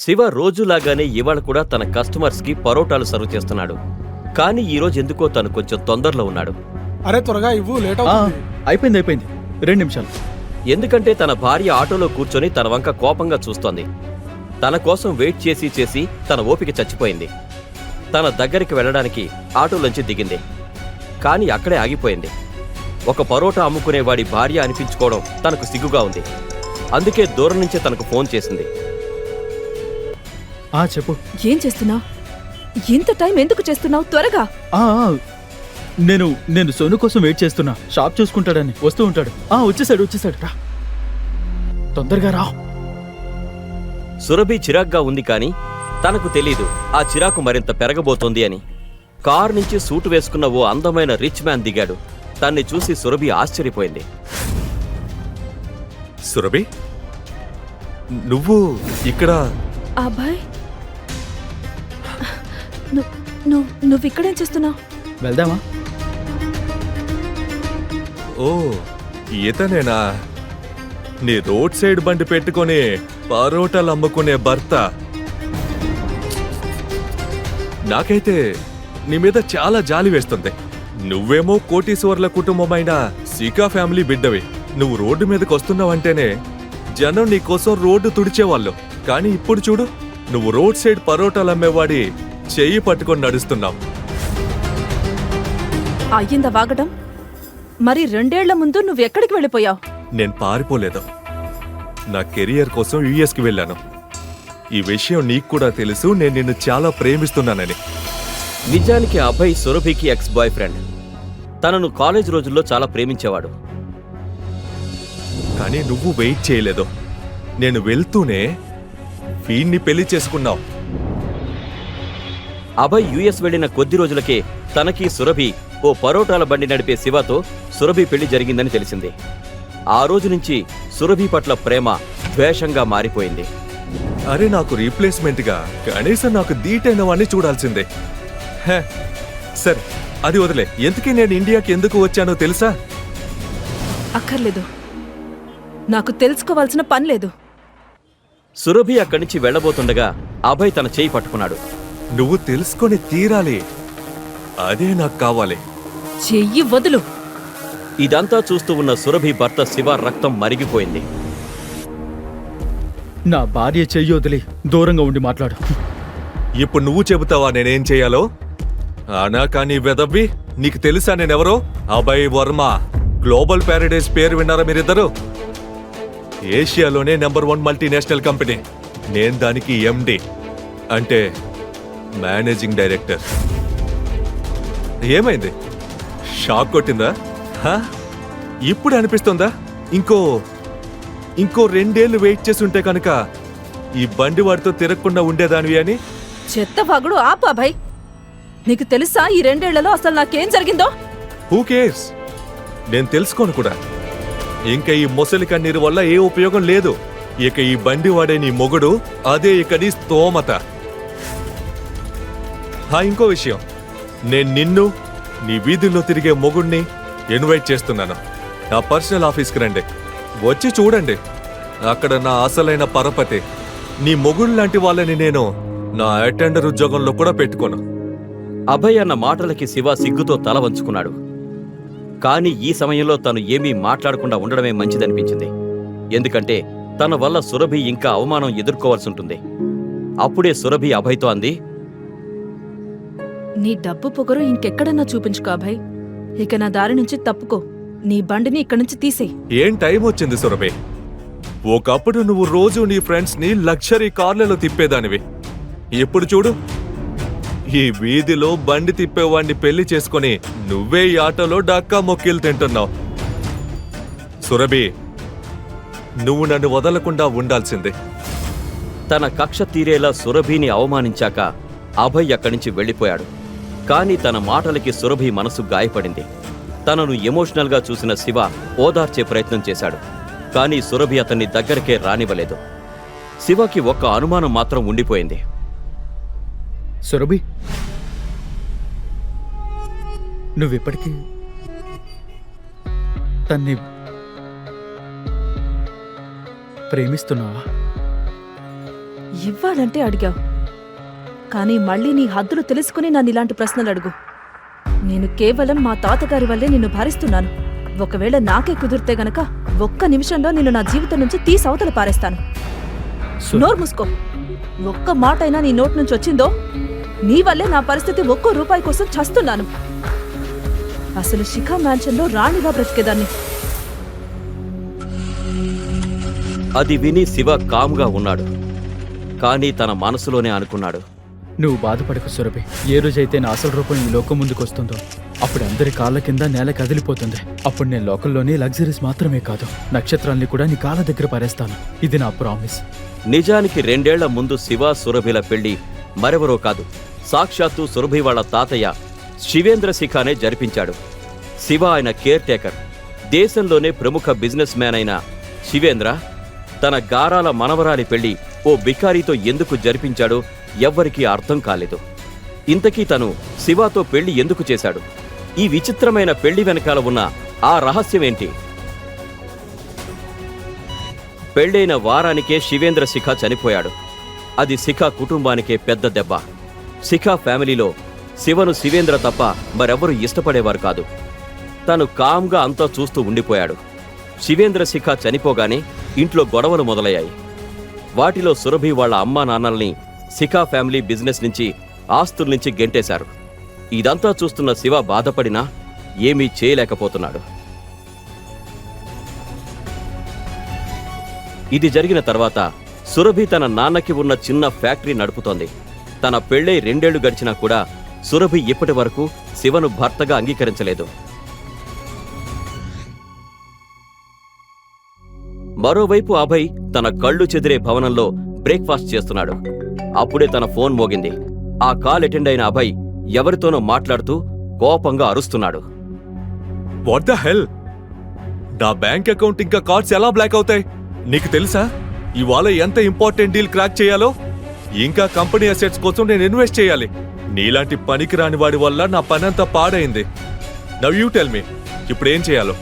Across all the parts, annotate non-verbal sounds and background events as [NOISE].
శివ రోజులాగానే ఇవాళ కూడా తన కస్టమర్స్కి పరోటాలు సర్వ్ చేస్తున్నాడు. కానీ ఈ రోజు ఎందుకో తను కొంచెం తొందరలో ఉన్నాడు. అరే త్వరగా ఇవ్వు లేట్ ఆ, అవుతుంది అయిపోయింది అయిపోయింది. రెండు నిమిషాలు. ఎందుకంటే తన భార్య ఆటోలో కూర్చొని తన వంక కోపంగా చూస్తోంది. తన కోసం వెయిట్ చేసి చేసి తన ఓపిక చచ్చిపోయింది. తన దగ్గరికి వెళ్ళడానికి ఆటోలోంచి దిగింది. కానీ అక్కడే ఆగిపోయింది. ఒక పరోటా అమ్ముకునేవాడి భార్య అనిపించుకోవడం తనకు సిగ్గుగా ఉంది. అందుకే దూరం నుంచే తనకు ఫోన్ చేసింది. ఆ చెప్పు. ఏం చేస్తున్నావు? ఇంత టైం ఎందుకు చేస్తున్నావు? త్వరగా. ఆ ఆ, నేను నేను సోను కోసం వెయిట్ చేస్తున్నా. షాప్ చూసుకుంటాడని. వస్తూ ఉంటాడు. ఆ వచ్చేసాడు వచ్చేసాడు. రా. తొందరగా రా. సురభి చిరాగ్గా ఉంది కానీ తనకు తెలీదు ఆ చిరాకు మరింత పెరగబోతోంది అని. కార్ నుంచి సూటు వేసుకున్న ఓ అందమైన రిచ్ మ్యాన్ దిగాడు. తన్ని చూసి సురభి ఆశ్చర్యపోయింది. సురభి? నువ్వు ఇక్కడ అబ్బాయ్? నువ్వు నువ్వు ఇక్కడేం చేస్తున్నావు? వెళ్దామా? ఓ ఇతనేనా? నీ రోడ్ సైడ్ బండి పెట్టుకొని పరోటాలు అమ్ముకునే భర్త. నాకైతే నీ మీద చాలా జాలి వేస్తుంది. నువ్వేమో కోటీశ్వర్ల కుటుంబమైన సీకా ఫ్యామిలీ బిడ్డవి. నువ్వు రోడ్డు మీదకి వస్తున్నావంటేనే జనం నీ కోసం రోడ్డు తుడిచేవాళ్ళు. కానీ ఇప్పుడు చూడు నువ్వు రోడ్ సైడ్ పరోటాలు అమ్మేవాడి చెయ్యి పట్టుకొని నడుస్తున్నావు అయ్యిందా వాగడం? మరి రెండేళ్ళ ముందు నువ్వు ఎక్కడికి వెళ్ళిపోయావు? నేను పారిపోలేదు. నా కెరియర్ కోసం యుఎస్కి వెళ్ళాను. ఈ విషయం నీకు కూడా తెలుసు నేను నిన్ను చాలా ప్రేమిస్తున్నానని. నిజానికి ఆ అబ్బాయి సురభికి ఎక్స్ బాయ్ ఫ్రెండ్ తనను కాలేజ్ రోజుల్లో చాలా ప్రేమించేవాడు. కానీ నువ్వు వెయిట్ చేయలేదు. నేను వెళ్తూనే వీణ్ణి పెళ్ళి చేసుకున్నావు అభయ్ యుఎస్ వెళ్ళిన కొద్ది రోజులకే తనకి సురభి ఓ పరోటాల బండి నడిపే శివతో సురభి పెళ్ళి జరిగిందని తెలిసింది. ఆ రోజు నుంచి సురభి పట్ల ప్రేమ ద్వేషంగా మారిపోయింది. అరే నాకు రీప్లేస్మెంట్గా కనీసం నాకు దీటైన వాడిని చూడాల్సిందే. హే, సరే అది వదిలే. ఎందుకే నేను ఇండియాకి ఎందుకు వచ్చానో తెలుసా? అక్కర్లేదు. నాకు తెలుసుకోవాల్సిన పని లేదు. సురభి అక్కడి నుంచి వెళ్ళబోతుండగా అభయ్ తన చేయి పట్టుకున్నాడు. నువ్వు తెలుసుకొని తీరాలి. అదే నాకు కావాలి. చెయ్యి వదులు. ఇదంతా చూస్తూ ఉన్న సురభి భర్త శివ రక్తం మరిగిపోయింది. నా భార్య చెయ్యి వదిలి దూరంగా ఉండి మాట్లాడు. ఇప్పుడు నువ్వు చెబుతావా నేనేం చేయాలో? అనా కానీ వెదవ్వి నీకు తెలుసా నేనెవరో? అభయ్ వర్మ. గ్లోబల్ ప్యారడైజ్ పేరు విన్నారా మీరిద్దరు? ఏషియాలోనే నెంబర్ వన్ మల్టీనేషనల్ కంపెనీ. నేను దానికి ఎండి అంటే మేనేజింగ్ డైరెక్టర్. ఏమైంది? షాక్ కొట్టిందా? హా? ఇప్పుడు అనిపిస్తుందా? ఇంకో ఇంకో రెండేళ్ళు వెయిట్ చేసి ఉంటే కనుక ఈ బండి వాడితో తిరగకుండా ఉండేదానివి అని? చెత్త వాగుడు ఆపు అభయ్. నీకు తెలుసా ఈ రెండేళ్ళలో అసలు నాకేం జరిగిందో? హూ కేర్స్ నేను తెలుసుకోను కూడా. ఇంకా ఈ మొసలి కన్నీరు వల్ల ఏ ఉపయోగం లేదు. ఇక ఈ బండి వాడే నీ మొగుడు అదే ఇక నీ స్తోమత. హా ఇంకో విషయం. నేను నిన్ను నీ వీధుల్లో తిరిగే మొగుణ్ణి ఇన్వైట్ చేస్తున్నాను. నా పర్సనల్ ఆఫీస్కి రండి. వచ్చి చూడండి. అక్కడ నా అసలైన పరపతి. నీ మొగుడు లాంటి వాళ్ళని నేను నా అటెండర్ ఉద్యోగంలో కూడా పెట్టుకోను. అభయ్ అన్న మాటలకి శివ సిగ్గుతో తల వంచుకున్నాడు. కానీ ఈ సమయంలో తను ఏమీ మాట్లాడకుండా ఉండడమే మంచిదనిపించింది. ఎందుకంటే తన వల్ల సురభి ఇంకా అవమానం ఎదుర్కోవాల్సి ఉంటుంది. అప్పుడే సురభి అభయ్తో అంది నీ డబ్బు పొగరు ఇంకెక్కడన్నా చూపించుకో అభయ్. ఇక నా దారి నుంచి తప్పుకో. నీ బండిని ఇక్కడి నుంచి తీసేయ్. ఏం టైం వచ్చింది సురభి? ఒకప్పుడు నువ్వు రోజు నీ ఫ్రెండ్స్ని లగ్జరీ కార్లలో తిప్పేదానివి. ఇప్పుడు చూడు. ఈ వీధిలో బండి తిప్పేవాడిని పెళ్ళి చేసుకొని నువ్వే ఈ ఆటోలో డక్కా మొక్కిలు తింటున్నావు. సురభి నువ్వు నన్ను వదలకుండా ఉండాల్సిందే. తన కక్ష తీరేలా సురభిని అవమానించాక అభయ్ అక్కడి నుంచి వెళ్ళిపోయాడు. కానీ తన మాటలకి సురభి మనసు గాయపడింది. తనను ఎమోషనల్గా చూసిన శివ ఓదార్చే ప్రయత్నం చేశాడు. కానీ సురభి అతన్ని దగ్గరకే రానివ్వలేదు. శివకి ఒక్క అనుమానం మాత్రం ఉండిపోయింది. సురభి! నువ్విప్పటికీ తన్ని ప్రేమిస్తున్నావా? ఇవ్వాలంటే అడిగావు. కానీ మళ్ళీ నీ హద్దులు తెలుసుకుని నన్ను ఇలాంటి ప్రశ్నలు అడుగు. నేను కేవలం మా తాతగారి వల్లే నిన్ను భరిస్తున్నాను. ఒకవేళ నాకే కుదిరితే గనక ఒక్క నిమిషంలో నిన్ను నా జీవితం నుంచి తీసి అవతల పారేస్తాను. నోరు మూసుకో. ఒక్క మాట అయినా నీ నోటి నుంచి వచ్చిందో నీ వల్లే నా పరిస్థితి ఒక్కో రూపాయి కోసం చస్తున్నాను. అసలు శిఖా మ్యాన్షన్లో రాణిగా బ్రతికేదాన్ని. అది విని శివ కామ్గా ఉన్నాడు. కానీ తన మనసులోనే అనుకున్నాడు. నువ్వు బాధపడకు సురభి. ఏ రోజైతే నా అసలు రూపం ఈ లోకం ముందుకు వస్తుందో అప్పుడు అందరి కాళ్ళ కింద నేల కదిలిపోతుంది. అప్పుడు నేను లోకల్లోనే లగ్జరీస్ మాత్రమే కాదు నక్షత్రాల్ని కూడా నీ కాళ్ళ దగ్గర పారేస్తాను. ఇది నా ప్రామిస్. నిజానికి రెండేళ్ళ ముందు శివ సురభిల పెళ్ళి మరెవరో కాదు. సాక్షాత్తు సురభి వాళ్ళ తాతయ్య శివేంద్ర శిఖానే జరిపించాడు. శివ ఆయన కేర్ టేకర్. దేశంలోనే ప్రముఖ బిజినెస్ మ్యాన్ అయిన శివేంద్ర తన గారాల మనవరాలి పెళ్ళి ఓ బికారీతో ఎందుకు జరిపించాడో ఎవ్వరికీ అర్థం కాలేదు. ఇంతకీ తను శివాతో పెళ్ళి ఎందుకు చేశాడు? ఈ విచిత్రమైన పెళ్ళి వెనకాల ఉన్న ఆ రహస్యమేంటి పెళ్ళైన వారానికే శివేంద్ర శిఖ చనిపోయాడు. అది శిఖ కుటుంబానికే పెద్ద దెబ్బ. శిఖ ఫ్యామిలీలో శివను శివేంద్ర తప్ప మరెవరూ ఇష్టపడేవారు కాదు. తను కామ్గా అంతా చూస్తూ ఉండిపోయాడు. శివేంద్ర శిఖ చనిపోగానే ఇంట్లో గొడవలు మొదలయ్యాయి. వాటిలో సురభి వాళ్ళ అమ్మా నాన్నల్ని శిఖా ఫ్యామిలీ బిజినెస్ నుంచి ఆస్తుల నుంచి గెంటేశారు. ఇదంతా చూస్తున్న శివ బాధపడినా ఏమీ చేయలేకపోతున్నాడు. ఇది జరిగిన తర్వాత సురభి తన నాన్నకి ఉన్న చిన్న ఫ్యాక్టరీ నడుపుతోంది. తన పెళ్ళై రెండేళ్ళు గడిచినా కూడా సురభి ఇప్పటి వరకు శివను భర్తగా అంగీకరించలేదు. మరోవైపు అభయ్ తన కళ్ళు చెదిరే భవనంలో బ్రేక్ఫాస్ట్ చేస్తున్నాడు. అప్పుడే తన ఫోన్ మోగింది. ఆ కాల్ అటెండ్ అయిన అభయ్ ఎవరితోనో మాట్లాడుతూ కోపంగా అరుస్తున్నాడు. వాట్ ద హెల్ నా బ్యాంక్ అకౌంట్ ఇంకా కార్డ్స్ ఎలా బ్లాక్ అవుతాయి? నీకు తెలుసా? ఇవాళ ఎంత ఇంపార్టెంట్ డీల్ క్రాక్ చేయాలో? ఇంకా కంపెనీ అసెట్స్ కోసం నేను ఇన్వెస్ట్ చేయాలి. నీలాంటి పనికిరాని వాడి వల్ల నా పని అంతా పాడైంది. నవ్ యూ టెల్ మీ ఇప్పుడు ఏం చేయాలో?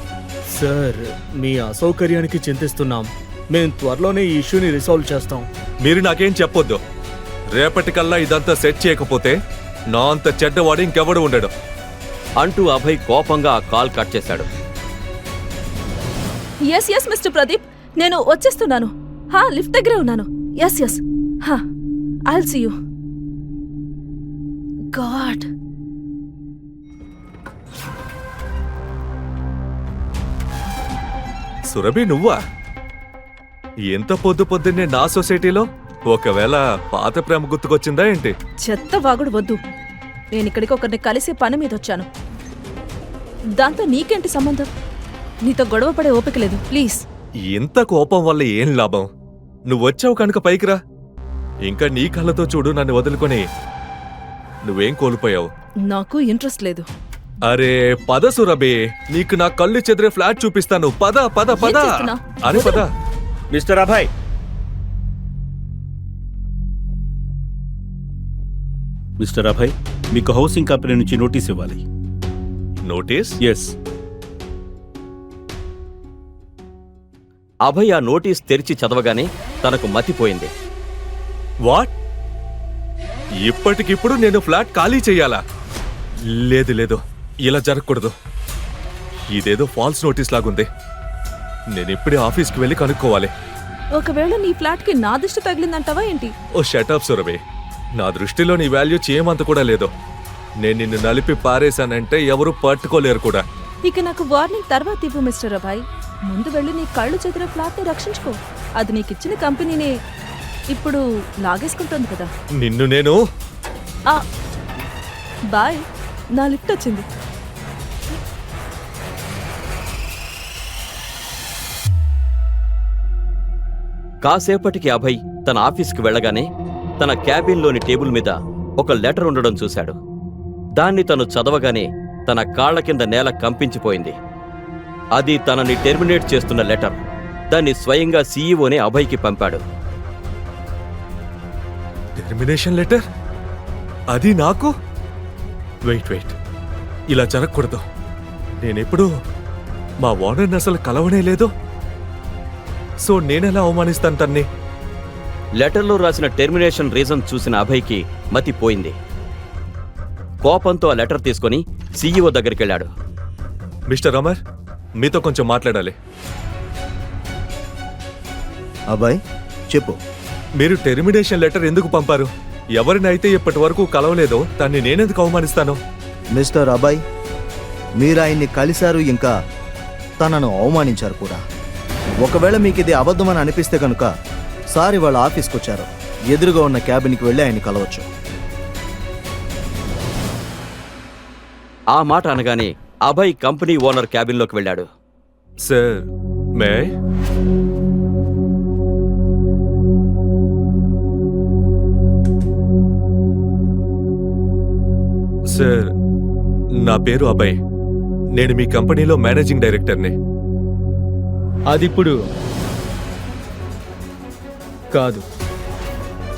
సార్ మీ అసౌకర్యానికి చింతిస్తున్నాం. మేము త్వరలోనే ఈ ఇష్యూని రిసాల్వ్ చేస్తాం. మీరు నాకేం చెప్పొద్దు. రేపటికల్లా ఇదంతా సెట్ చేయకపోతే నా అంత చెడ్డవాడు ఇంకెవడు ఉండడు. అంటూ అభయ్ కోపంగా ఆ కాల్ కట్ చేశాడు. ఎస్ ఎస్ మిస్టర్ ప్రదీప్ నేను వచ్చేస్తున్నాను. హా లిఫ్ట్ దగ్గరే ఉన్నాను. ఎస్ ఎస్ హా I'll see you god Surabhi నువ్వా? ఎంత పొద్దు పొద్దున్నే నా సొసైటీలో? ఒకవేళ పాత ప్రేమ గుర్తుకొచ్చిందా ఏంటి? చెత్త వాగుడు వద్దు. నేను ఇక్కడికి ఒకరిని కలిసే పని మీద వచ్చాను. దాంతో నీకేంటి సంబంధం? నీతో గొడవ పడే ఓపిక లేదు. ప్లీజ్. ఇంత కోపం వల్ల ఏం లాభం? నువ్వు వచ్చావు కనుక పైకిరా ఇంకా నీ కళ్ళతో చూడు నన్ను వదులుకొని. నువ్వేం కోల్పోయావు? నాకు ఇంట్రెస్ట్ లేదు. అరే పద సురభి. నీకు నా కళ్ళు చెదిరే ఫ్లాట్ చూపిస్తాను. పద పద పద. ఏం చేస్తున్నావ్? అరే పద. మిస్టర్ అభయ్ మిస్టర్ అభయ్ మీకు హౌసింగ్ కంపెనీ నుంచి నోటీస్ ఇవ్వాలి. నోటీస్? ఎస్ అభయ్ ఆ నోటీస్ తెరిచి చదవగానే తనకు మతిపోయింది. వాట్? ఇప్పటికిప్పుడు నేను ఫ్లాట్ ఖాళీ చెయ్యాలా లేదు లేదు. ఇలా జరగకూడదు. ఇదేదో ఫాల్స్ నోటీస్ లాగుంది. నేను ఇప్పుడే ఆఫీస్కి వెళ్ళి కనుక్కోవాలి. ఒకవేళ నీ ఫ్లాట్కి నా దిష్టి తగిలిందంటావా ఏంటి? Oh shut up Surabhi. నా దృష్టిలో నీ వాల్యూ చేయమంత కూడా లేదు. నేను నిన్ను నలిపి పారేశానంటే ఎవరు పట్టుకోలేరు కూడా. ఇక నాకు వార్నింగ్ తర్వాత ఇవ్వు మిస్టర్ అభయ్. ముందు వెళ్ళి నీ కళ్ళు చెదిరే ఫ్లాట్ని రక్షించుకో. అది నీకిచ్చిన కంపెనీనే ఇప్పుడు లాగేసుకుంటోంది కదా. నిన్ను నేను? ఆ బాయ్. నా లిఫ్ట్ వచ్చింది. కాసేపటికి అభయ్ తన ఆఫీస్కి వెళ్ళగానే తన క్యాబిన్లోని టేబుల్ మీద ఒక లెటర్ ఉండడం చూశాడు. దాన్ని తను చదవగానే తన కాళ్ళ కింద నేల కంపించిపోయింది. అది తనని టెర్మినేట్ చేస్తున్న లెటర్. దాన్ని స్వయంగా సీఈఓనే అభయ్కి పంపాడు. Termination letter? అది నాకు? Wait wait. ఇలా జరగకూడదు. నేనెప్పుడు మా ఓనర్ని అసలు కలవనే లేదు. సో నేనెలా అవమానిస్తాను తన్ని? లెటర్లో రాసిన టెర్మినేషన్ రీజన్ చూసిన అభయ్కి మతిపోయింది కోపంతో ఆ లెటర్ తీసుకొని సీఈఓ దగ్గరికి వెళ్ళాడు మిస్టర్ అమర్ మీతో కొంచెం మాట్లాడాలి. అబ్బాయి చెప్పు. మీరు టెర్మినేషన్ లెటర్ ఎందుకు పంపారు? ఎవరినైతే ఇప్పటి వరకు కలవలేదో దాన్ని నేనెందుకు అవమానిస్తాను? మిస్టర్ అబ్బాయి మీరు ఆయన్ని కలిశారు ఇంకా తనను అవమానించారు కూడా. ఒకవేళ మీకు ఇది అబద్ధమని అనిపిస్తే కనుక సారి వాళ్ళ ఆఫీస్కి వచ్చారు ఎదురుగా ఉన్న క్యాబిన్కి వెళ్ళి ఆయన్ని కలవచ్చు. ఆ మాట అనగానే అభయ్ కంపెనీ ఓనర్ క్యాబిన్లోకి వెళ్ళాడు. సార్ మే? సార్ నా పేరు అభయ్. నేను మీ కంపెనీలో మేనేజింగ్ డైరెక్టర్ని. అదిప్పుడు కాదు.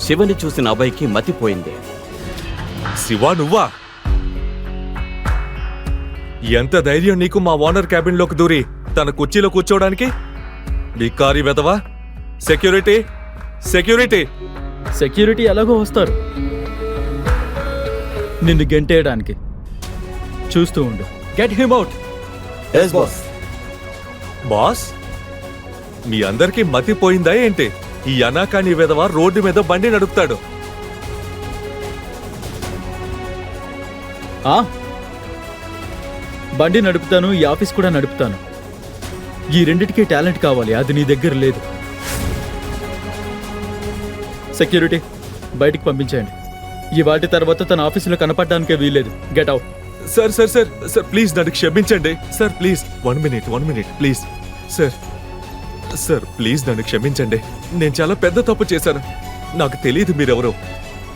శివని చూసిన అభయ్కి మతిపోయింది శివా నువ్వా? ఎంత ధైర్యం నీకు మా ఓనర్ క్యాబిన్లోకి దూరి తన కుర్చీలో కూర్చోవడానికి? బికారి వెదవా? సెక్యూరిటీ? సెక్యూరిటీ? సెక్యూరిటీ ఎలాగో వస్తారు. నిన్ను గెంటేయడానికి. చూస్తూ ఉండు. Get him out yes boss boss మీ అందరికీ మతిపోయిందా ఏంటి? ఈ అనాకాని వెధవ రోడ్డు మీద బండి నడుపుతాడు. ఆ? బండి నడుపుతాను ఈ ఆఫీస్ కూడా నడుపుతాను. ఈ రెండిటికి టాలెంట్ కావాలి అది నీ దగ్గర లేదు. సెక్యూరిటీ బయటికి పంపించేయండి. ఈ వాటి తర్వాత తన ఆఫీసులో కనపడడానికే వీల్లేదు. Get out. Sir sir sir sir please నన్ను క్షమించండి. Sir please one minute one minute please. Sir sir please నన్ను క్షమించండి. నేను చాలా పెద్ద తప్పు చేశాను. నాకు తెలియదు మీరెవరో.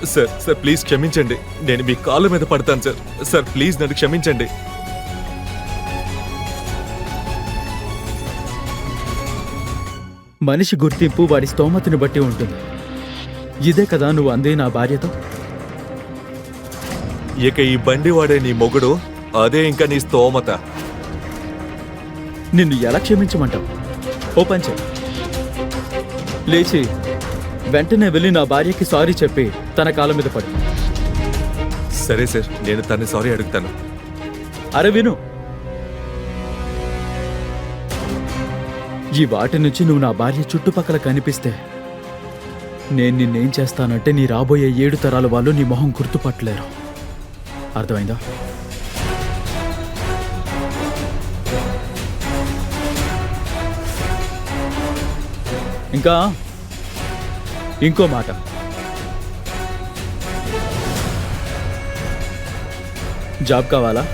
సార్ సార్ ప్లీజ్ క్షమించండి. నేను మీ కాళ్ళ మీద పడతాను సార్. సార్ ప్లీజ్ నన్ను క్షమించండి. మనిషి గుర్తింపు వాడి స్తోమతని బట్టి ఉంటుంది. ఇదే కదా నువ్వు అందే నా భార్యతో? ఇక ఈ బండి వాడే నీ మొగుడు అదే ఇంకా నీ స్తోమత. నిన్ను ఎలా క్షమించమంటావు? ఓ పంచ లేచి వెంటనే వెళ్ళి నా భార్యకి సారీ చెప్పి తన కాళ్ళ మీద పడు. సరే సార్ నేను తన్ని సారీ అడుగుతాను. అరే విను. ఈ వాటి నుంచి నువ్వు నా భార్య చుట్టుపక్కల కనిపిస్తే నేను నిన్నేం చేస్తానంటే నీ రాబోయే ఏడు తరాల వాళ్ళు నీ మొహం గుర్తుపట్టలేరు. అర్థమైందా? ఇంకా ఇంకో మాట. జాబ్ కావాలా?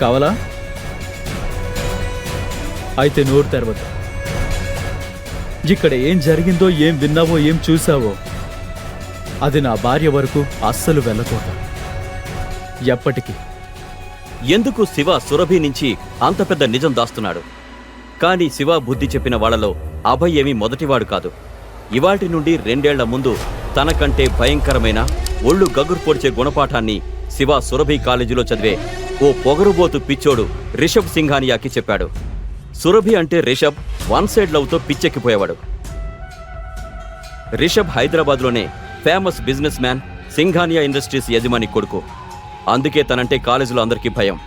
కావాలా? అయితే నోరు తెరవద్దు. ఇక్కడ ఏం జరిగిందో ఏం విన్నావో ఏం చూసావో అది నా భార్య వరకు అస్సలు వెళ్ళకూడదు. ఎప్పటికీ. ఎందుకు శివ సురభి నుంచి అంత పెద్ద నిజం దాస్తున్నాడు? కానీ శివ బుద్ధి చెప్పిన వాళ్ళలో అభయ్ ఏమీ మొదటివాడు కాదు. ఇవాటి నుండి రెండేళ్ళ ముందు తనకంటే భయంకరమైన ఒళ్ళు గగురు పొడిచే గుణపాఠాన్ని శివ సురభి కాలేజీలో చదివే ఓ పొగరుబోతు పిచ్చోడు రిషబ్ సింఘానియాకి చెప్పాడు. సురభి అంటే రిషబ్ వన్ సైడ్ లవ్తో పిచ్చెక్కిపోయేవాడు. రిషబ్ హైదరాబాద్లోనే famous business man Singhania industries యజమాని కొడుకు. అందుకే తనంటే కాలేజీలో అందరికీ భయం.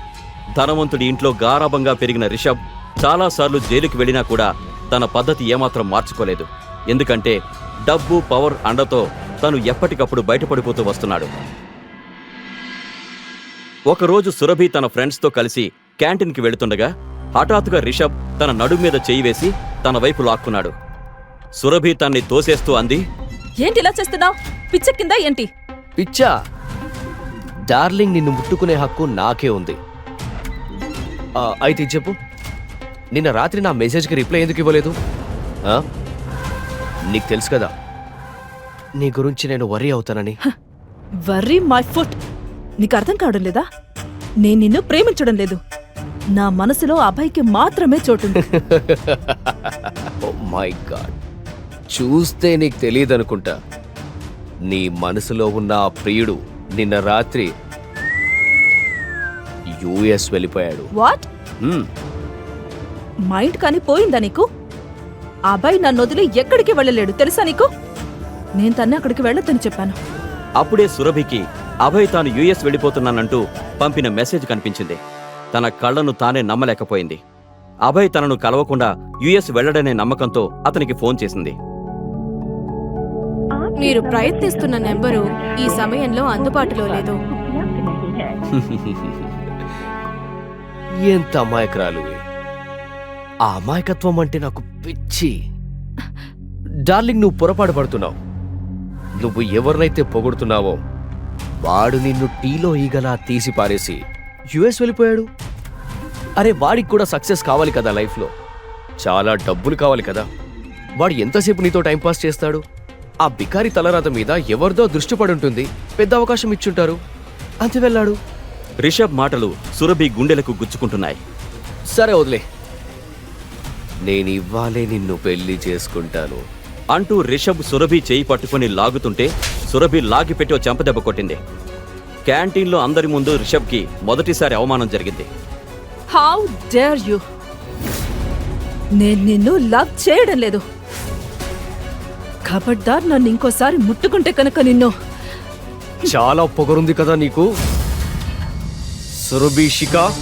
ధనవంతుడి ఇంట్లో గారాభంగా పెరిగిన రిషబ్ చాలాసార్లు జైలుకి వెళ్ళినా కూడా తన పద్ధతి ఏమాత్రం మార్చుకోలేదు. ఎందుకంటే డబ్బు పవర్ అండతో తను ఎప్పటికప్పుడు బయటపడిపోతూ వస్తున్నాడు. ఒకరోజు సురభి తన ఫ్రెండ్స్తో కలిసి క్యాంటీన్కి వెళుతుండగా హఠాత్తుగా రిషబ్ తన నడుం మీద చేయి వేసి తన వైపు లాక్కున్నాడు. సురభి తన్ని తోసేస్తూ అంది ఏంటి ఇలా చేస్తున్నావు? పిచ్చెక్కిందా ఏంటి? పిచ్చా? డార్లింగ్ నిన్ను ముట్టుకునే హక్కు నాకే ఉంది. ఆ, అయితే చెప్పు. నిన్న రాత్రి నా మెసేజ్కి రిప్లై ఎందుకు ఇవ్వలేదు? నీకు తెలుసు కదా నీ గురించి నేను వరీ అవుతానని. వర్రీ మై ఫుట్ నీకు అర్థం కావడం లేదా? నేను నిన్ను ప్రేమించడం లేదు. నా మనసులో అభయ్కి మాత్రమే చోటుంది. ఓ మై గాడ్ చూస్తే నీకు తెలియదు అనుకుంటా. నీ మనసులో ఉన్న ఆ ప్రియుడు నిన్న రాత్రి యుఎస్ వెళ్ళిపోయాడు. వాట్ మైండ్ కానీ పోయిందా నీకు? అబ్బాయి నన్ను వదిలి ఎక్కడికి వెళ్ళలేడు తెలుసా నీకు? నేను తన్ని అక్కడికి వెళ్ళొద్దని చెప్పాను. అప్పుడే సురభికి అభయ్ తాను యుఎస్ వెళ్ళిపోతున్నానంటూ పంపిన మెసేజ్ కనిపించింది. తన కళ్ళను తానే నమ్మలేకపోయింది. అభయ్ తనను కలవకుండా యుఎస్ వెళ్ళడనే నమ్మకంతో అతనికి ఫోన్ చేసింది. మీరు ప్రయత్నిస్తున్న నెంబరు ఈ సమయంలో అందుబాటులో లేదు. [LAUGHS] ఎంత అమాయకురాలువి ఆ అమాయకత్వం అంటే నాకు పిచ్చి. డార్లింగ్ నువ్వు పొరపాటు పడుతున్నావు. నువ్వు ఎవరినైతే పొగుడుతున్నావో వాడు నిన్ను టీలో ఈగలా తీసి పారేసి యుఎస్ వెళ్ళిపోయాడు. అరే వాడికి కూడా సక్సెస్ కావాలి కదా లైఫ్లో. చాలా డబ్బులు కావాలి కదా. వాడు ఎంతసేపు నీతో టైంపాస్ చేస్తాడు? ఆ బికారి తలరాత మీద ఎవరిదో దృష్టి పడి ఉంటుంది పెద్ద అవకాశం ఇచ్చుంటారు. అంతే వెళ్ళాడు. రిషబ్ మాటలు సురభి గుండెలకు గుచ్చుకుంటున్నాయి. సరే వదిలే. నేను ఇవ్వాలే నిన్ను పెళ్ళి చేసుకుంటాను. అంటూ రిషబ్ సురభి చేయి పట్టుకుని లాగుతుంటే సురభి లాగిపెట్టి చెంపదెబ్బ కొట్టింది. క్యాంటీన్లో అందరి ముందు రిషబ్కి మొదటిసారి అవమానం జరిగింది. హౌ డేర్ యు నేను నిన్ను లవ్ చేయడం లేదు. ఖబర్దార్ నన్ను ఇంకోసారి ముట్టుకుంటే కనుక నిన్ను. చాలా పొగరుంది కదా నీకు? సురభిషిక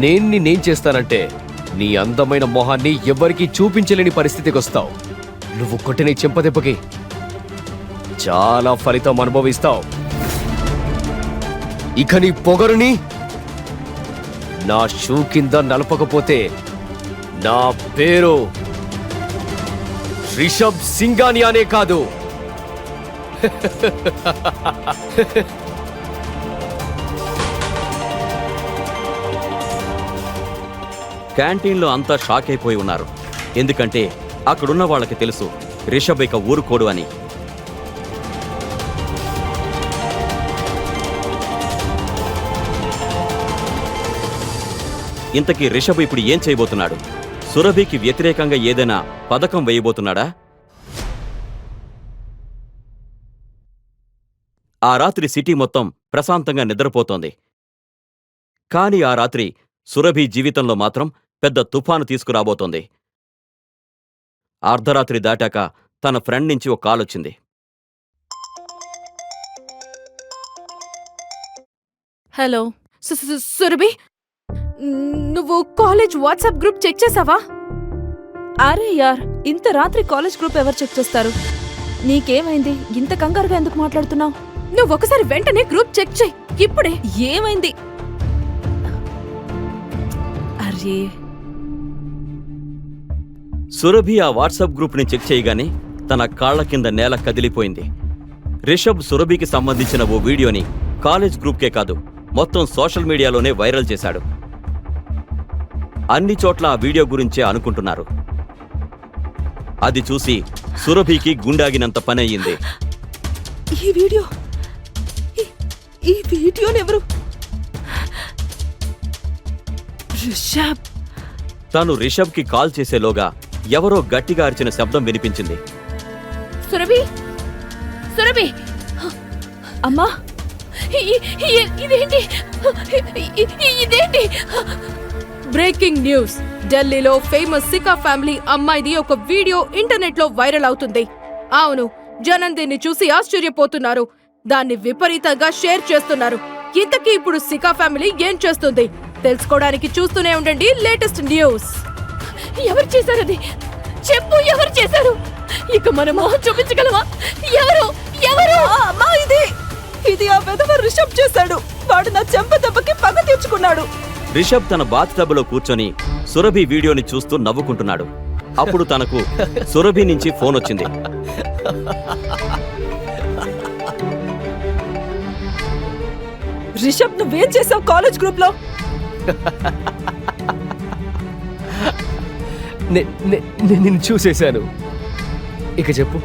నేను నేనేం చేస్తానంటే నీ అందమైన మొహాన్ని ఎవరికీ చూపించలేని పరిస్థితికి వస్తావు. నువ్వు కొట్టిన చెంపదెబ్బకి చాలా ఫలితం అనుభవిస్తావు. ఇక నీ పొగరుని నా షూ కింద నలపకపోతే నా పేరు రిషబ్ సింగాని కాదు. [LAUGHS] క్యాంటీన్లో అంతా షాక్ అయిపోయి ఉన్నారు. ఎందుకంటే అక్కడున్న వాళ్ళకి తెలుసు రిషబ్ ఇక ఊరుకోడు అని. ఇంతకీ రిషబ్ ఇప్పుడు ఏం చేయబోతున్నాడు? సురభికి వ్యతిరేకంగా ఏదైనా పథకం వేయబోతున్నాడా? ఆ రాత్రి సిటీ మొత్తం ప్రశాంతంగా నిద్రపోతోంది. కానీ ఆ రాత్రి సురభి జీవితంలో మాత్రం పెద్ద తుఫాను తీసుకురాబోతోంది. అర్ధరాత్రి దాటాక తన ఫ్రెండ్ నుంచి ఒక కాల్ వచ్చింది. హలో సు- సు- సురభి? నువ్వు కాలేజ్ వాట్సాప్ గ్రూప్ చెక్ చేసావా? అరే యార్ ఇంత రాత్రి కాలేజ్ గ్రూప్ ఎవరు చెక్ చేస్తారు? నీకేమైంది? ఇంత కంగారుగా ఎందుకు మాట్లాడుతున్నావు? నువ్వు ఒకసారి వెంటనే గ్రూప్ చెక్ చేయి ఇప్పుడే. ఏమైంది? అరే సురభి ఆ వాట్సాప్ గ్రూప్ని చెక్ చేయగానే తన కాళ్ళ కింద నేల కదిలిపోయింది. రిషబ్ సురభికి సంబంధించిన ఓ వీడియోని కాలేజ్ గ్రూప్కే కాదు మొత్తం సోషల్ మీడియాలోనే వైరల్ చేశాడు. అన్ని చోట్ల ఆ వీడియో గురించే అనుకుంటున్నారు. అది చూసి సురభికి గుండాగినంత పని అయ్యింది. ఈ వీడియో ఈ- ఈ రిషబ్. తాను రిషబ్కి కాల్ చేసేలోగా ఎవరో గట్టిగా అరిచిన శబ్దం వినిపించింది. సురభి? సురభి? అమ్మా? ఇదేంటి? ఇదేంటి? Breaking news. ఢిల్లీలో ఫేమస్ సికా ఫ్యామిలీ అమ్మాయిది ఒక వీడియో ఇంటర్నెట్లో వైరల్ అవుతుంది. అవును జనం దీన్ని చూసి ఆశ్చర్యపోతున్నారు. దాన్ని విపరీతంగా షేర్ చేస్తున్నారు. ఇంతకీ ఇప్పుడు సికా ఫ్యామిలీ ఏం చేస్తుంది? తెలుసుకోవడానికి చూస్తూనే ఉండండి లేటెస్ట్ న్యూస్. ఎవరు చేశారది చెప్పు ఎవరు చేశారు? ఇక మన మొహం చూపించగలవా? ఎవరు? ఎవరు? అమ్మా ఇది ఇది ఆ విధవ రిషబ్ చేశాడు. వాడు నా చెంప దెబ్బకి పగ తీర్చుకున్నాడు. రిషబ్ తన బాత్టబ్లో కూర్చొని సురభి వీడియోని చూస్తూ నవ్వుకుంటున్నాడు. అప్పుడు తనకు సురభి నుంచి ఫోన్ వచ్చింది. రిషబ్ నువ్వేం చేసావు కాలేజ్ గ్రూప్లో నేను నిన్ను చూసేశాను. ఇక చెప్పు.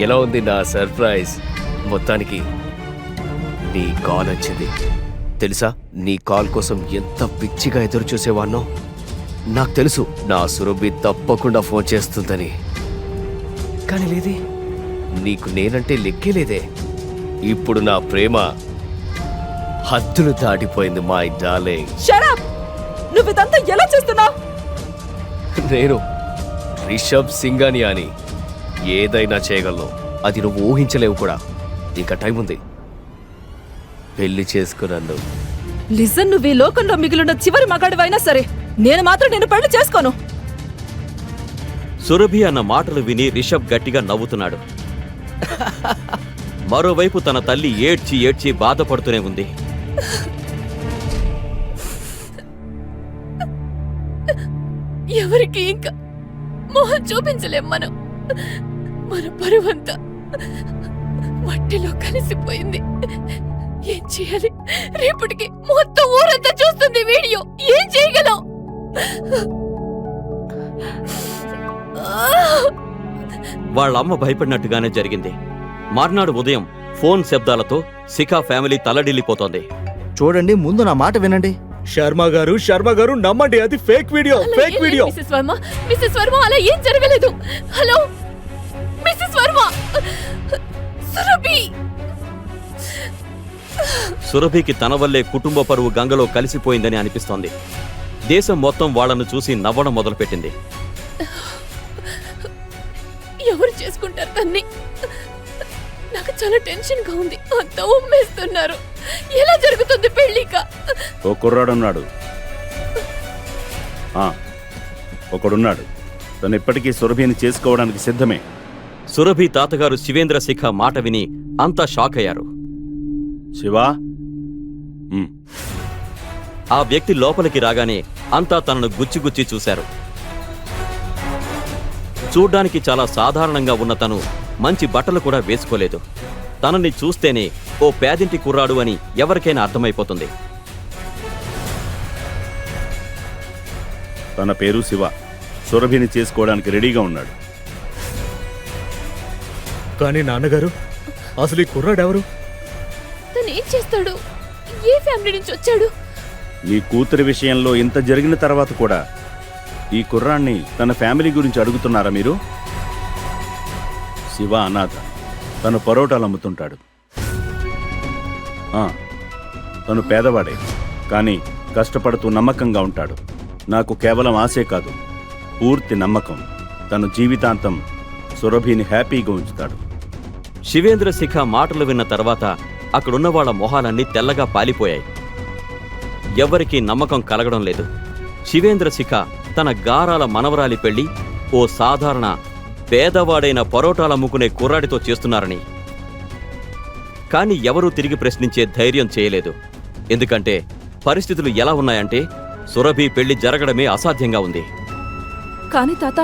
ఎలా ఉంది నా సర్ప్రైజ్? మొత్తానికి నీ కాల్ వచ్చింది తెలుసా? నీ కాల్ కోసం ఎంత పిచ్చిగా ఎదురు చూసేవాన్నో నాకు తెలుసు నా సురభి తప్పకుండా ఫోన్ చేస్తుందని. కానీ లేదే. నీకు నేనంటే లెక్కే లేదే. ఇప్పుడు నా ప్రేమ హద్దులు దాటిపోయింది మై డార్లింగ్ షడప్ నువ్వు ఇదంతా ఎలా చేస్తున్నావు? నేను రిషబ్ సింగాని అని ఏదైనా చేయగలను. అది నువ్వు ఊహించలేవు కూడా. ఇంకా టైం ఉంది. పెళ్ళి చేసుకున్నాను లిజన్ నువ్వు ఈ లోకంలో మిగిలిన చివరి మగాడివైనా సరే నేను మాత్రం నేను పెళ్ళి చేసుకోను. సురభి అన్న మాటలు విని రిషబ్ గట్టిగా నవ్వుతున్నాడు. మరోవైపు తన తల్లి ఏడ్చి ఏడ్చి బాధపడుతూనే ఉంది. ఎవరికి ఇంకా మొహం చూపించలేం మనం. మన పరువంతా మట్టిలో కలిసిపోయింది. ఏం చేయాలి? రేపటికి మొత్తం ఊరంతా చూస్తుంది వీడియో. ఏం చేయగలం? వాళ్ళమ్మ భయపడినట్టుగానే జరిగింది. మర్నాడు ఉదయం ఫోన్ శబ్దాలతో శిఖా ఫ్యామిలీ తలడిల్లిపోతోంది. చూడండి ముందు నా మాట వినండి. శర్మ గారు శర్మ గారు నమ్మండి అది fake video fake video Mrs Varma? Mrs Varma అలా ఏం జరగలేదు. Hello Mrs Varma Surabhi. సురభికి తన వల్లే కుటుంబ పరువు గంగలో కలిసిపోయిందని అనిపిస్తోంది. దేశం మొత్తం వాళ్ళను చూసి నవ్వడం మొదలుపెట్టింది. ఎవరు చేసుకుంటారు తన్ని? చాలా టెన్షన్గా ఉంది. అంతా ఉమ్మేస్తున్నారు. ఎలా జరుగుతుంది పెళ్ళిక ఓ కుర్రాడున్నాడు ఆ, ఒకడున్నాడు. తను ఇప్పటికీ సురభిని చేసుకోవడానికి సిద్ధమే. సురభి తాతగారు శివేంద్ర శిఖ మాట విని అంతా షాక్ అయ్యారు. శివా? ఉమ్, ఆ వ్యక్తి లోపలికి రాగానే అంతా తనను గుచ్చిగుచ్చి చూశారు. చూడ్డానికి చాలా సాధారణంగా ఉన్న తను మంచి బట్టలు కూడా వేసుకోలేదు. తనని చూస్తేనే ఓ పేదింటి కుర్రాడు అని ఎవరికైనా అర్థమైపోతుంది. తన పేరు శివ. సురభిని చేసుకోవడానికి రెడీగా ఉన్నాడు. కానీ నాన్నగారు అసలు ఈ కుర్రాడు ఎవరు? తను ఏం చేస్తాడు? ఏ ఫ్యామిలీ నుంచి వచ్చాడు? నీ కూతురి విషయంలో ఇంత జరిగిన తర్వాత కూడా ఈ కుర్రాన్ని తన ఫ్యామిలీ గురించి అడుగుతున్నారా మీరు? శివ అనాథ. తను పరోటాలు అమ్ముతుంటాడు. ఆ, తను పేదవాడే. కానీ కష్టపడుతూ నమ్మకంగా ఉంటాడు. నాకు కేవలం ఆశే కాదు. పూర్తి నమ్మకం. తను జీవితాంతం సురభిని హ్యాపీగా ఉంచుతాడు. శివేంద్ర శిఖ మాటలు విన్న తర్వాత అక్కడున్న వాళ్ళ మొహాలన్నీ తెల్లగా పాలిపోయాయి. ఎవ్వరికీ నమ్మకం కలగడం లేదు. శివేంద్ర శిఖ తన గారాల మనవరాలి పెళ్ళి ఓ సాధారణ పేదవాడైన పరోటాలు అమ్ముకునే కుర్రాడితో చేస్తున్నారని. కానీ ఎవరూ తిరిగి ప్రశ్నించే ధైర్యం చేయలేదు. ఎందుకంటే పరిస్థితులు ఎలా ఉన్నాయంటే సురభి పెళ్ళి జరగడమే అసాధ్యంగా ఉంది. కానీ తాత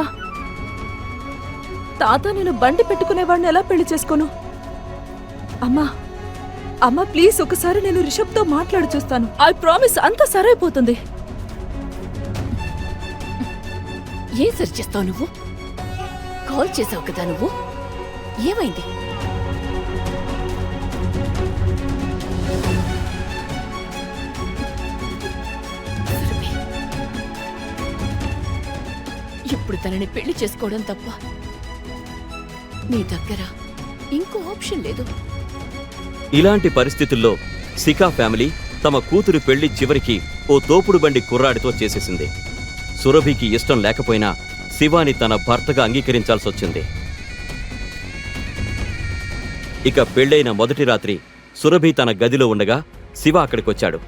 తాత నేను బండి పెట్టుకునేవాడిని ఎలా పెళ్ళి చేసుకోను? అమ్మా అమ్మా ప్లీజ్ ఒకసారి నేను రిషబ్తో మాట్లాడి చూస్తాను. ఐ ప్రామిస్ అంతా సరైపోతుంది. ఏం సరి చేస్తావు నువ్వు? కాల్ చేసావు కదా నువ్వు? ఏమైంది? ఇప్పుడు తనని పెళ్ళి చేసుకోవడం తప్ప నీ దగ్గర ఇంకో ఆప్షన్ లేదు. ఇలాంటి పరిస్థితుల్లో సికా ఫ్యామిలీ తమ కూతురు పెళ్ళి చివరికి ఓ తోపుడు బండి కుర్రాడితో చేసేసింది. సురభికి ఇష్టం లేకపోయినా శివాని తన భర్తగా అంగీకరించాల్సొచ్చింది ఇక పెళ్ళైన మొదటి రాత్రి సురభి తన గదిలో ఉండగా శివ అక్కడికొచ్చాడు.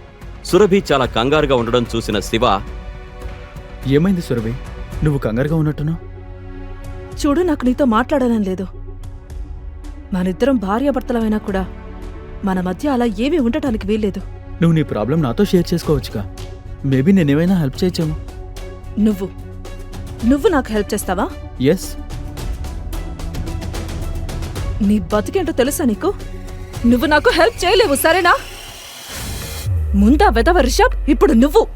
సురభి చాలా కంగారుగా ఉండడం చూసిన శివ ఏమైంది సురభి? నువ్వు కంగారుగా ఉన్నట్టున్నావు చూడు నాకు నీతో మాట్లాడాలని లేదు. మనిద్దరం భార్యాభర్తలమైనా కూడా మన మధ్య అలా ఏమీ ఉండటానికి వీల్లేదు. నువ్వు నీ ప్రాబ్లం నాతో షేర్ చేసుకోవచ్చుగా. మేబీ నేనేమైనా హెల్ప్ చేయొచ్చేమో. నువ్వు నువ్వు నాకు హెల్ప్ చేస్తావా? ఎస్ నీ బతికేంటో తెలుసా నీకు? నువ్వు నాకు హెల్ప్ చేయలేవు సరేనా? ముందా వెదవ రిషబ్ ఇప్పుడు నువ్వు.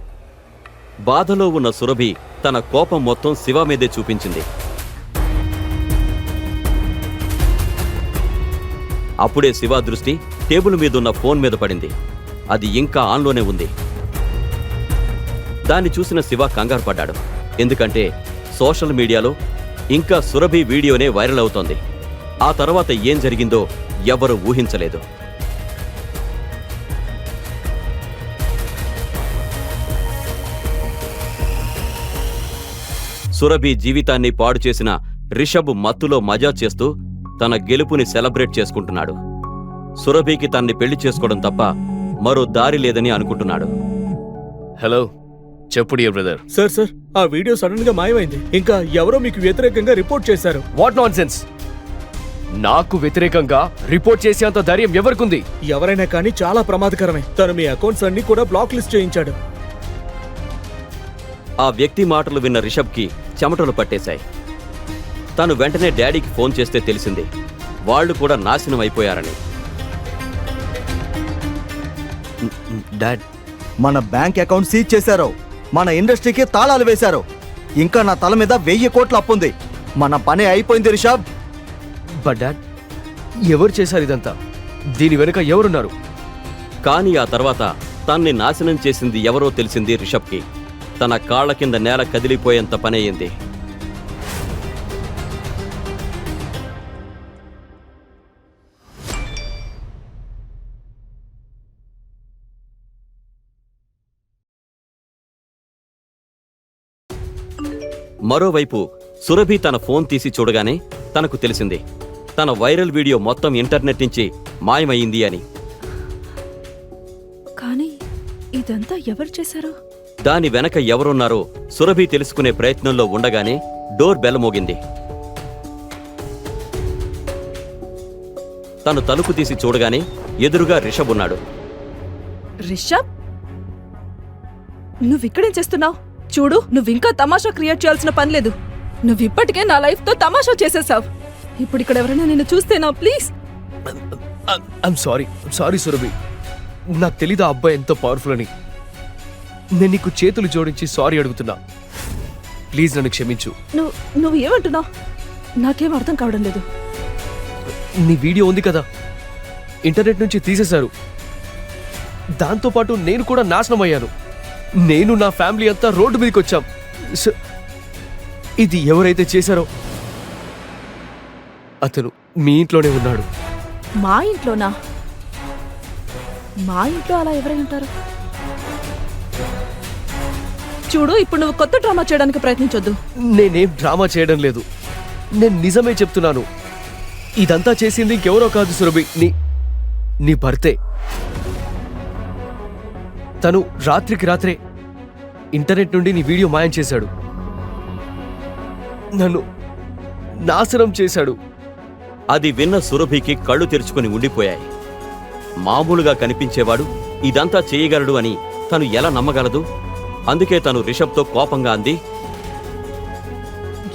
బాధలో ఉన్న సురభి తన కోపం మొత్తం శివ మీదే చూపించింది. అప్పుడే శివ దృష్టి టేబుల్ మీదున్న ఫోన్ మీద పడింది. అది ఇంకా ఆన్లోనే ఉంది. దాన్ని చూసిన శివ కంగారు పడ్డాడు. ఎందుకంటే సోషల్ మీడియాలో ఇంకా సురభి వీడియోనే వైరల్ అవుతోంది. ఆ తర్వాత ఏం జరిగిందో ఎవరు ఊహించలేదు. సురభి జీవితాన్ని పాడు చేసిన రిషబ్ మత్తులో మజా చేస్తూ తన గెలుపుని సెలబ్రేట్ చేసుకుంటున్నాడు. సురభికి తన్ని పెళ్ళి చేసుకోవడం తప్ప మరో దారి లేదని అనుకుంటున్నాడు. హలో చెప్పు డియర్ బ్రదర్ సార్ సార్ ఆ వీడియో సడన్గా మాయమైంది. ఇంకా ఎవరో మీకు వ్యతిరేకంగా రిపోర్ట్ చేశారు. వాట్ నాన్ సెన్స్ నాకు వ్యతిరేకంగా రిపోర్ట్ చేసేంత ధైర్యం ఎవరికుంది? ఎవరైనా కానీ చాలా ప్రమాదకరమే. తను మీ అకౌంట్స్ అన్ని కూడా బ్లాక్ లిస్ట్ చేయించాడు. ఆ వ్యక్తి మాటలు విన్న రిషబ్కి చెమటలు పట్టేశాయి. తను వెంటనే డాడీకి ఫోన్ చేస్తే తెలిసింది వాళ్ళు కూడా నాశనం అయిపోయారని. డాడ్ మన బ్యాంక్ అకౌంట్ సీజ్ చేశారు. మన ఇండస్ట్రీకి తాళాలు వేశారు. ఇంకా నా తల మీద వెయ్యి కోట్ల అప్పుంది మన పని అయిపోయింది రిషబ్. బట్ డాడ్ ఎవరు చేశారు ఇదంతా? దీని వెనుక ఎవరున్నారు? కానీ ఆ తర్వాత తన్ని నాశనం చేసింది ఎవరో తెలిసింది రిషబ్కి. తన కాళ్ళ కింద నేల కదిలిపోయేంత పనయ్యింది మరోవైపు సురభి తన ఫోన్ తీసి చూడగానే తనకు తెలిసింది తన వైరల్ వీడియో మొత్తం ఇంటర్నెట్ నుంచి మాయమయ్యింది అని. కానీ ఇదంతా ఎవరు చేశారు? దాని వెనక ఎవరున్నారో సురభి తెలుసుకునే ప్రయత్నంలో ఉండగానే డోర్ బెల్ మోగింది. తను తలుపు తీసి చూడగానే ఎదురుగా రిషబ్ ఉన్నాడు. రిషబ్? నువ్విక్కడేం చేస్తున్నావు? చూడు నువ్వింకా తమాషా క్రియేట్ చేయాల్సిన పని లేదు. నువ్వు ఇప్పటికే నా లైఫ్తో తమాషా చేసేసావు. ఇప్పుడు ఇక్కడ ఎవరైనా నిన్ను చూస్తేనా please? I'm sorry sorry Surabhi. నాకు తెలీదు ఆ అబ్బాయి ఎంతో పవర్ఫుల్ అని. నేను నీకు చేతులు జోడించి సారీ అడుగుతున్నా. ప్లీజ్ నన్ను క్షమించు. నువ్వు నువ్వు ఏమంటున్నావు? నాకేం అర్థం కావడం లేదు. నీ వీడియో ఉంది కదా? ఇంటర్నెట్ నుంచి తీసేశారు. దాంతోపాటు నేను కూడా నాశనం అయ్యాను నేను నా ఫ్యామిలీ అంతా రోడ్డు మీదకి వచ్చాం ఇది ఎవరైతే చేశారో అతను మీ ఇంట్లోనే ఉన్నాడు. మా ఇంట్లోనా? మా ఇంట్లో అలా ఎవరై ఉంటారు? చూడు ఇప్పుడు నువ్వు కొత్త డ్రామా చేయడానికి ప్రయత్నించొద్దు. నేనేం డ్రామా చేయడం లేదు. నేను నిజమే చెప్తున్నాను. ఇదంతా చేసింది ఇంకెవరో కాదు సురభి. నీ నీ భర్తే. తను రాత్రికి రాత్రే ఇంటర్నెట్ నుండి నీ వీడియో మాయం చేశాడు. నన్ను నాశనం చేశాడు. అది విన్న సురభికి కళ్ళు తెరుచుకుని ఉండిపోయాయి. మామూలుగా కనిపించేవాడు ఇదంతా చేయగలడు అని తను ఎలా నమ్మగలదు? అందుకే తను రిషబ్తో కోపంగా అంది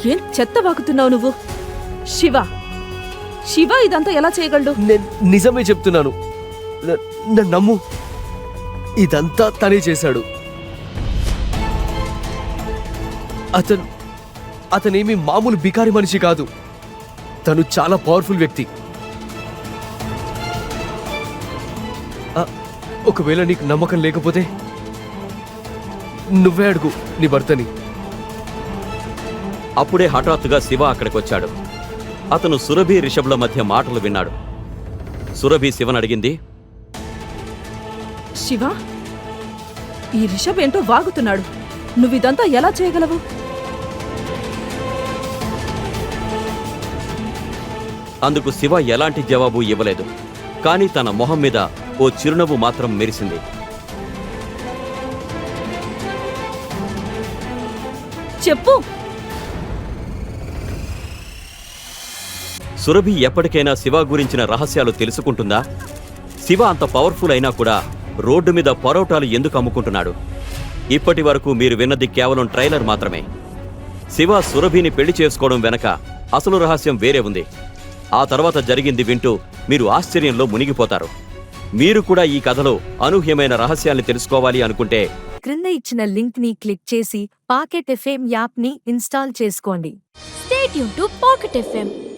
ఏం చెత్త వాగుతున్నావు నువ్వు? శివ శివ ఇదంతా ఎలా చేయగలడు? నేను నిజమే చెప్తున్నాను. న- నన్ను నమ్ము. ఇదంతా తనే చేశాడు. అతను అతనేమి మామూలు బికారి మనిషి కాదు. తను చాలా పవర్ఫుల్ వ్యక్తి. ఒకవేళ నీకు నమ్మకం లేకపోతే నువ్వే అడుగు నీ భర్తని. అప్పుడే హఠాత్తుగా శివ అక్కడికొచ్చాడు. అతను సురభి రిషబ్ల మధ్య మాటలు విన్నాడు. సురభి శివన్ అడిగింది శివ? ఈ రిషబ్ ఏంటో వాగుతున్నాడు. నువ్వు ఇదంతా ఎలా చేయగలవు? అందుకు శివ ఎలాంటి జవాబు ఇవ్వలేదు. కానీ తన మొహం మీద ఓ చిరునవ్వు మాత్రం మెరిసింది. చెప్పు! సురభి ఎప్పటికైనా శివ గురించిన రహస్యాలు తెలుసుకుంటుందా? శివ అంత పవర్ఫుల్ అయినా కూడా రోడ్డు మీద పరోటాలు ఎందుకు అమ్ముకుంటున్నాడు? ఇప్పటి వరకు మీరు విన్నది కేవలం ట్రైలర్ మాత్రమే. శివ సురభిని పెళ్ళి చేసుకోవడం వెనక అసలు రహస్యం వేరే ఉంది. ఆ తర్వాత జరిగింది వింటూ మీరు ఆశ్చర్యంలో మునిగిపోతారు. మీరు కూడా ఈ కథలో అనూహ్యమైన రహస్యాల్ని తెలుసుకోవాలి అనుకుంటే క్రింద ఇచ్చిన లింక్ని క్లిక్ చేసి పాకెట్ ఎఫ్ఎం యాప్ని ఇన్స్టాల్ చేసుకోండి. Stay tuned to Pocket FM